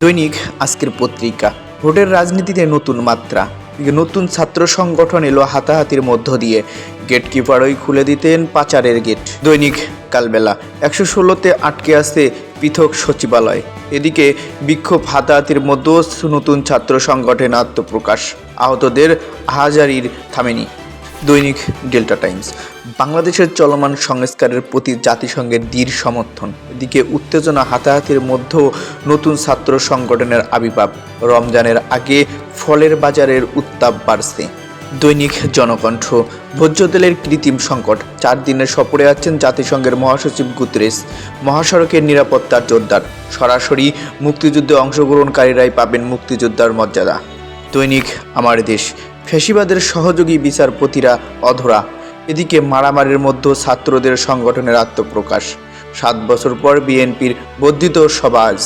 দৈনিক আজকের পত্রিকা। ভোটের রাজনীতিতে নতুন মাত্রা। নতুন ছাত্র সংগঠন এলো হাতাহাতির মধ্য দিয়ে। গেটকিপারই খুলে দিতেন পাচারের গেট দৈনিক কালবেলা। একশো ষোলোতে আটকে আছে পৃথক সচিবালয়। এদিকে বিক্ষোভ হাতাহাতির মধ্যেও নতুন ছাত্র সংগঠন আত্মপ্রকাশ। আহতদের হাজারির থামেনি। দৈনিক ডেল্টা টাইমস। বাংলাদেশের চলমান সংস্কারের প্রতি জাতিসংঘের দৃঢ় সমর্থন। এদিকে উত্তেজনা হাতাহাতির মধ্যেও নতুন ছাত্র সংগঠনের আবির্ভাব। রমজানের আগে ফলের বাজারের উত্তাপ বাড়ছে। দৈনিক জনকণ্ঠ। ভোজ্য তেলের কৃত্রিম সংকট। চার দিনের সফরে আছেন জাতিসংঘের মহাসচিব গুতরেস। মহাসড়কের নিরাপত্তার জোরদার। সরাসরি মুক্তিযুদ্ধে অংশগ্রহণকারীরাই পাবেন মুক্তিযোদ্ধার মর্যাদা। দৈনিক আমার দেশ। ফ্যাসিবাদের সহযোগী বিচারপতিরা অধরা। এদিকে মারামারির মধ্যে ছাত্রদের সংগঠনের আত্মপ্রকাশ। সাত বছর পর বিএনপির বর্ধিত সমাজ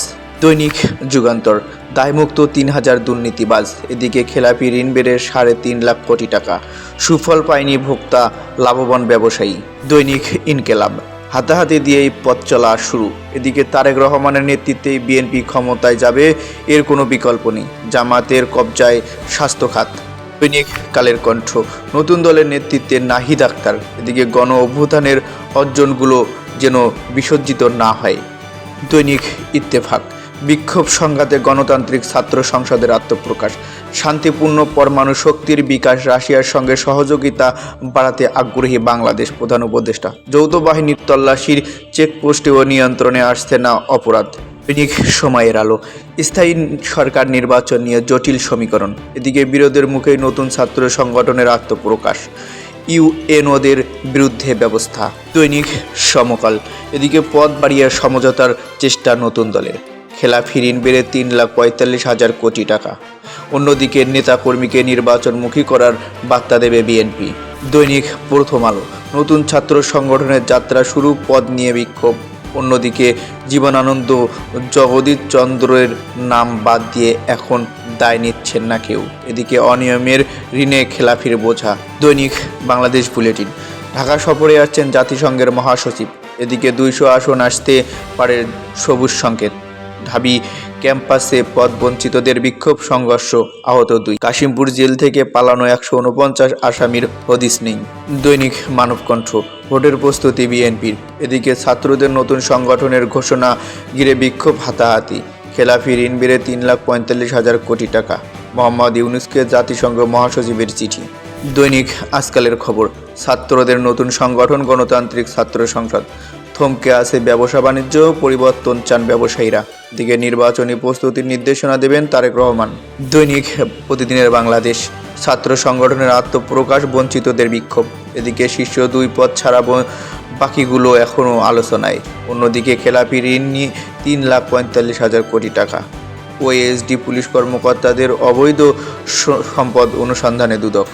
দৈনিক যুগান্তর। দায়মুক্ত তিন হাজার দুর্নীতিবাজ। এদিকে খেলাপি ঋণ বেড়ে সাড়ে তিন লাখ কোটি টাকা। সুফল পায়নি ভোক্তা, লাভবান ব্যবসায়ী। দৈনিক ইনকেলাব। হাতাহাতি দিয়েই পথ চলা শুরু। এদিকে তারেক রহমানের নেতৃত্বে বিএনপি ক্ষমতায় যাবে, এর কোনো বিকল্প নেই। জামাতের কবজায় স্বাস্থ্য খাত দৈনিক কালের কণ্ঠ। নতুন দলের নেতৃত্বে নাহিদ আক্তার। এদিকে গণ অভ্যুত্থানের অর্জনগুলো যেন বিসর্জিত না হয়। দৈনিক ইত্তেফাক। বিক্ষোভ সংঘাতে গণতান্ত্রিক ছাত্র সংসদের আত্মপ্রকাশ। শান্তিপূর্ণ পরমাণু শক্তির বিকাশ রাশিয়ার সঙ্গে সহযোগিতা বাড়াতে আগ্রহী বাংলাদেশ প্রধান উপদেষ্টা। যৌথ বাহিনীর তল্লাশির চেকপোস্টে ও নিয়ন্ত্রণে আসছে না অপরাধ। দৈনিক সময়ের আলো। স্থায়ী সরকার নির্বাচন নিয়ে জটিল সমীকরণ। এদিকে বিরোধের মুখে নতুন ছাত্র সংগঠনের আত্মপ্রকাশ। ইউএনওদের বিরুদ্ধে ব্যবস্থা। দৈনিক সমকাল। এদিকে পদ বাড়িয়ে সমঝোতার চেষ্টা নতুন দলের। খেলাফি ঋণ বেড়ে তিন লাখ পঁয়তাল্লিশ হাজার কোটি টাকা। অন্যদিকে নেতাকর্মীকে নির্বাচনমুখী করার বার্তা দেবে বিএনপি। দৈনিক প্রথম আলো। নতুন ছাত্র সংগঠনের যাত্রা শুরু, পদ নিয়ে বিক্ষোভ। অন্যদিকে জীবনানন্দ জগদীশ চন্দ্রের নাম বাদ দিয়ে এখন দায় নিচ্ছেন না কেউ। এদিকে অনিয়মের ঋণে খেলাফির বোঝা। দৈনিক বাংলাদেশ বুলেটিন। ঢাকা সফরে আসছেন জাতিসংঘের মহাসচিব। এদিকে দুইশো আসন আসতে পারে সবুজ সংকেত। ঢাবি ক্যাম্পাসে পদ বঞ্চিতদের বিক্ষোভ, সংঘর্ষ আহত দুই। কাশিমপুর জেল থেকে পালানো একশো উনপঞ্চাশ আসামির হদিস নেই। দৈনিক মানবকণ্ঠ। ভোটের প্রস্তুতি বিএনপির। এদিকে ছাত্রদের নতুন সংগঠনের ঘোষণা ঘিরে বিক্ষোভ হাতাহাতি। খেলাফি ঋণ বেড়ে তিন লাখ পঁয়তাল্লিশ হাজার কোটি টাকা। মোহাম্মদ ইউনুসকে জাতিসংঘ মহাসচিবের চিঠি। দৈনিক আজকালের খবর। ছাত্রদের নতুন সংগঠন গণতান্ত্রিক ছাত্র সংসদ। থমকে আছে ব্যবসা বাণিজ্য, পরিবর্তন চান ব্যবসায়ীরা। দিকে নির্বাচনী প্রস্তুতির নির্দেশনা দেবেন তারেক রহমান। দৈনিক প্রতিদিনের বাংলাদেশ। ছাত্র সংগঠনের আত্মপ্রকাশ, বঞ্চিতদের বিক্ষোভ। এদিকে শীর্ষ দুই পদ ছাড়া বাকিগুলো এখনও আলোচনায়। অন্যদিকে খেলাপি ঋণ নিয়ে তিন লাখ পঁয়তাল্লিশ হাজার কোটি টাকা। ওএসডি পুলিশ কর্মকর্তাদের অবৈধ সম্পদ অনুসন্ধানে দুদক।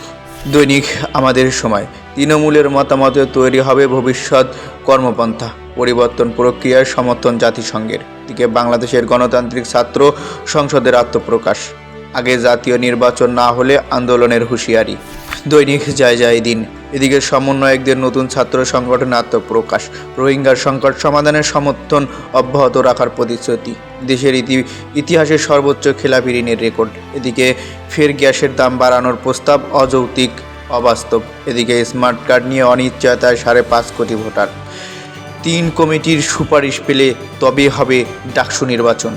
দৈনিক আমাদের সময়। তৃণমূলের মতামতে তৈরি হবে ভবিষ্যৎ কর্মপন্থা, পরিবর্তন প্রক্রিয়ার সমর্থন জাতিসংঘের। দিকে বাংলাদেশের গণতান্ত্রিক ছাত্র সংসদের আত্মপ্রকাশ। আগে জাতীয় নির্বাচন না হলে আন্দোলনের হুঁশিয়ারি। দৈনিক যায় যায় দিন। এদিকে সমন্বয়কদের নতুন ছাত্র সংগঠনে আত্মপ্রকাশ। রোহিঙ্গার সংকট সমাধানের সমর্থন অব্যাহত রাখার প্রতিশ্রুতি। দেশের ইতি, ইতিহাসের সর্বোচ্চ খেলাপি ঋণের রেকর্ড। এদিকে ফের গ্যাসের দাম বাড়ানোর প্রস্তাব অযৌক্তিক। অবাস্তব। এদিকে স্মার্ট কার্ড নিয়ে অনিশ্চয়তায় সাড়ে পাঁচ কোটি ভোটার। তিন কমিটির সুপারিশ পেলে তবে হবে ডাকসু নির্বাচন।